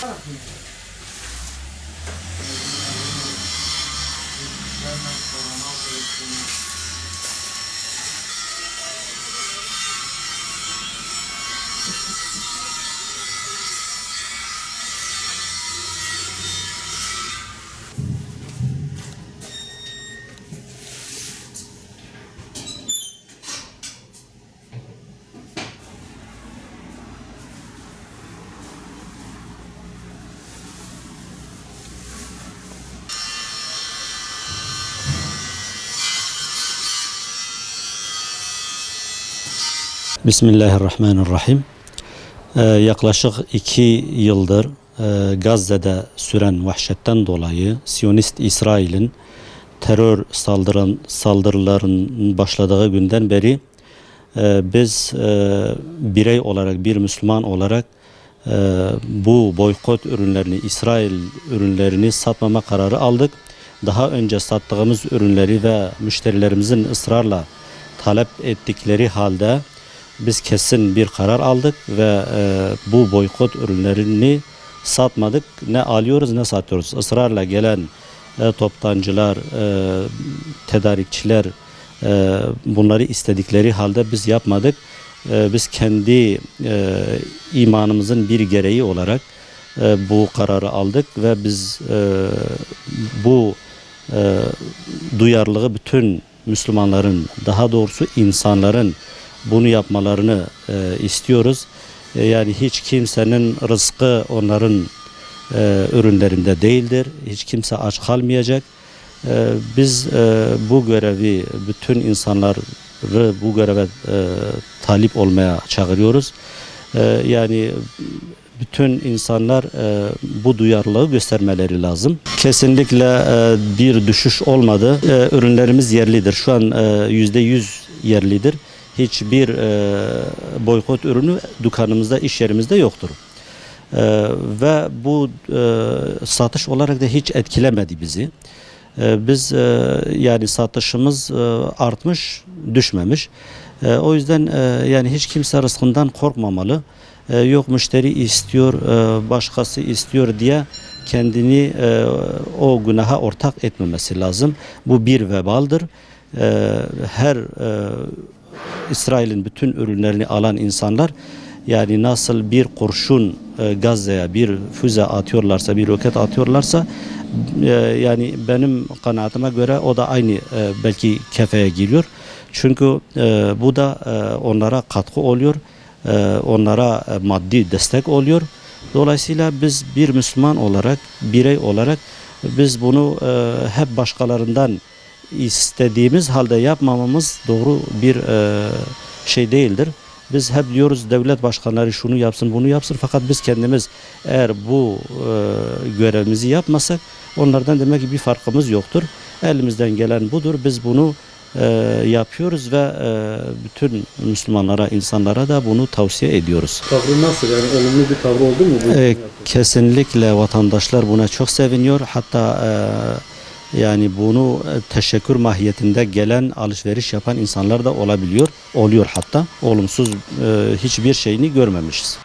Thank you. Bismillahirrahmanirrahim. Ee, yaklaşık iki yıldır e, Gazze'de süren vahşetten dolayı Siyonist İsrail'in terör saldıran saldırıların başladığı günden beri e, biz e, birey olarak bir Müslüman olarak e, bu boykot ürünlerini İsrail ürünlerini satmama kararı aldık. Daha önce sattığımız ürünleri ve müşterilerimizin ısrarla talep ettikleri halde biz kesin bir karar aldık ve e, bu boykot ürünlerini satmadık. Ne alıyoruz ne satıyoruz. Israrla gelen e, toptancılar, e, tedarikçiler e, bunları istedikleri halde biz yapmadık. E, biz kendi e, imanımızın bir gereği olarak e, bu kararı aldık ve biz e, bu e, duyarlılığı bütün Müslümanların daha doğrusu insanların bunu yapmalarını e, istiyoruz. E, yani hiç kimsenin rızkı onların e, ürünlerinde değildir. Hiç kimse aç kalmayacak. E, biz e, bu görevi bütün insanları bu göreve e, talip olmaya çağırıyoruz. E, yani bütün insanlar e, bu duyarlılığı göstermeleri lazım. Kesinlikle e, bir düşüş olmadı. E, ürünlerimiz yerlidir. Şu an e, yüzde yüz yerlidir. Hiçbir e, boykot ürünü dükkanımızda, iş yerimizde yoktur. E, ve bu e, satış olarak da hiç etkilemedi bizi. E, biz e, yani satışımız e, artmış, düşmemiş. E, o yüzden e, yani hiç kimse rızkından korkmamalı. E, yok müşteri istiyor, e, başkası istiyor diye kendini e, o günaha ortak etmemesi lazım. Bu bir vebaldır. E, her e, İsrail'in bütün ürünlerini alan insanlar yani nasıl bir kurşun e, Gazze'ye bir füze atıyorlarsa, bir roket atıyorlarsa e, yani benim kanaatime göre o da aynı e, belki kefeye giriyor. Çünkü e, bu da onlara katkı oluyor. Onlara maddi destek oluyor. Dolayısıyla biz bir Müslüman olarak, birey olarak biz bunu hep başkalarından istediğimiz halde yapmamamız doğru bir e, şey değildir. Biz hep diyoruz devlet başkanları şunu yapsın bunu yapsın fakat biz kendimiz eğer bu e, görevimizi yapmasak onlardan demek ki bir farkımız yoktur. Elimizden gelen budur. Biz bunu e, yapıyoruz ve e, bütün Müslümanlara, insanlara da bunu tavsiye ediyoruz. Tavrı nasıl yani olumlu bir tavrı oldu mu? E, kesinlikle vatandaşlar buna çok seviniyor. Hatta e, yani bunu e, teşekkür mahiyetinde gelen alışveriş yapan insanlar da olabiliyor. Oluyor hatta. Olumsuz e, hiçbir şeyini görmemişiz.